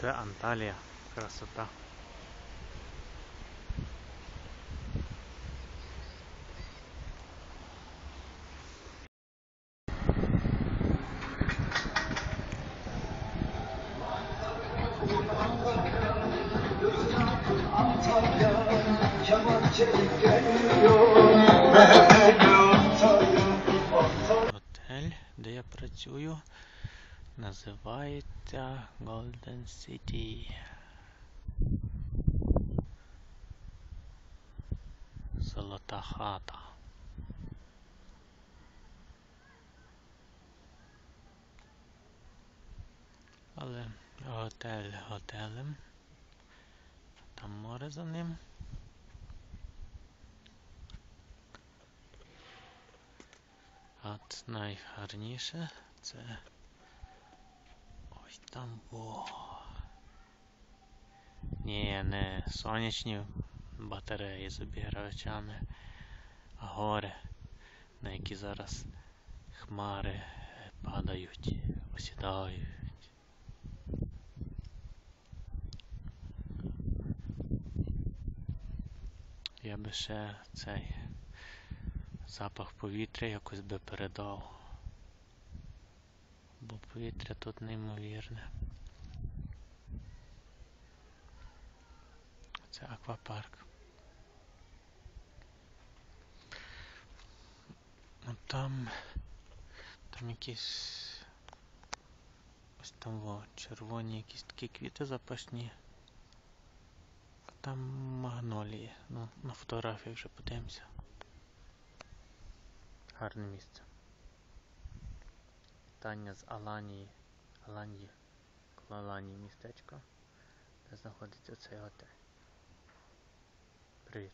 Це Анталія. Красота. Готель, де я працюю, називається Golden City. Золота хата. Але готель готелем. Там море за ним. От найгарніше це там во. Ні, не сонячні батареї з обігрівачами, а гори, на які зараз хмари падають, осідають. Я би ще цей запах повітря якось би передав. Бо повітря тут неймовірне. Це аквапарк. Ну там. Там якісь. Ось там во, червоні якісь такі квіти запашні. А там магнолії. Ну, на фотографії вже подивимося. Гарне місце. Таня з Аланії. Аланії. Коло Аланії містечко, де знаходиться цей готель. Привіт.